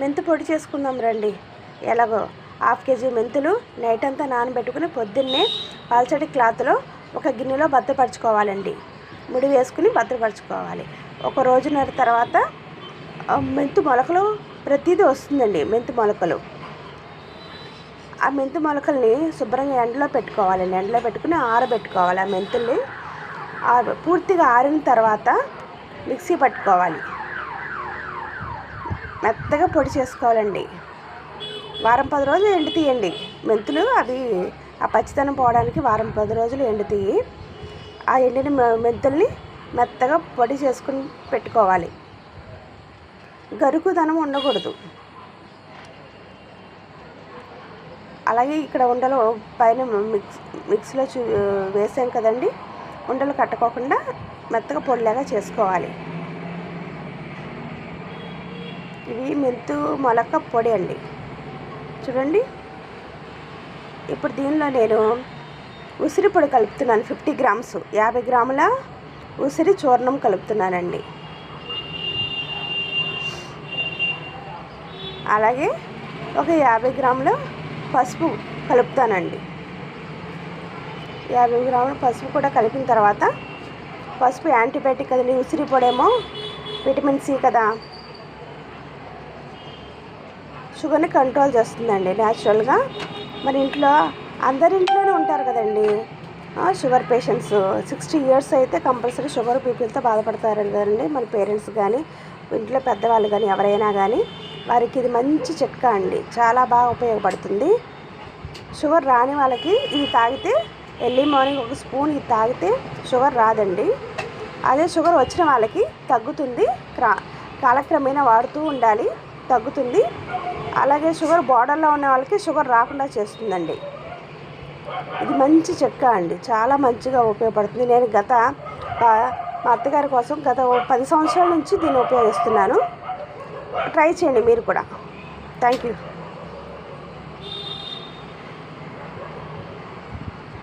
మెంతు పొడి చేసుకుందాం రండి. ఎలాగో హాఫ్ కేజీ మెంతులు నైట్ అంతా నానబెట్టుకుని పొద్దున్నే పల్చటి క్లాత్లో ఒక గిన్నెలో భద్రపరచుకోవాలండి. ముడి వేసుకుని భద్రపరచుకోవాలి. ఒక రోజున్నర తర్వాత మెంతు మొలకలు ప్రతిదీ వస్తుందండి మెంతు మొలకలు. ఆ మెంతు మొలకల్ని శుభ్రంగా ఎండలో పెట్టుకోవాలండి ఎండలో పెట్టుకుని ఆరబెట్టుకోవాలి. ఆ మెంతుల్ని పూర్తిగా ఆరిన తర్వాత మిక్సీ పట్టుకోవాలి. మెత్తగా పొడి చేసుకోవాలండి. వారం పది రోజులు ఎండు తీయండి. మెంతులు అవి ఆ పచ్చితనం పోవడానికి వారం పది రోజులు ఎండు తీయి. ఆ ఎండిన మెంతుల్ని మెత్తగా పొడి చేసుకుని పెట్టుకోవాలి. గరుకుదనం ఉండకూడదు. అలాగే ఇక్కడ ఉండలు పైన మిక్స్ మిక్సీలో చూ వేసాం కదండి. ఉండలు కట్టుకోకుండా మెత్తగా పొడిలాగా చేసుకోవాలి. ఇవి మెంతు మొలక పొడి అండి. చూడండి. ఇప్పుడు దీనిలో నేను ఉసిరి పొడి కలుపుతున్నాను ఫిఫ్టీ గ్రామ్స్. యాభై గ్రాముల ఉసిరి చూర్ణం కలుపుతున్నానండి. అలాగే ఒక యాభై గ్రాముల పసుపు కలుపుతానండి. యాభై గ్రాముల పసుపు కూడా కలిపిన తర్వాత పసుపు యాంటీబయాటిక్ కదండి ఉసిరి పొడేమో విటమిన్ సి కదా. షుగర్ని కంట్రోల్ చేస్తుందండి న్యాచురల్గా. మరి ఇంట్లో అందరి ఇంట్లోనే ఉంటారు కదండి. షుగర్ పేషెంట్స్ సిక్స్టీ ఇయర్స్ అయితే కంపల్సరీ షుగర్ పీపుల్తో బాధపడతారు కదండి మన పేరెంట్స్ కానీ ఇంట్లో పెద్దవాళ్ళు కానీ ఎవరైనా కానీ. వారికి ఇది మంచి చిట్కా అండి. చాలా బాగా ఉపయోగపడుతుంది. షుగర్ రాని వాళ్ళకి ఇది తాగితే ఎర్లీ మార్నింగ్ ఒక స్పూన్ ఇది తాగితే షుగర్ రాదండి. అదే షుగర్ వచ్చిన వాళ్ళకి తగ్గుతుంది. క్రా కాలక్రమేణా వాడుతూ ఉండాలి. తగ్గుతుంది. అలాగే షుగర్ బార్డర్లో ఉన్న వాళ్ళకి షుగర్ రాకుండా చేస్తుందండి. ఇది మంచి చెక్క అండి. చాలా మంచిగా ఉపయోగపడుతుంది. నేను గత మా అత్తగారి కోసం గత పది సంవత్సరాల నుంచి దీన్ని ఉపయోగిస్తున్నాను. ట్రై చేయండి మీరు కూడా. Thank you.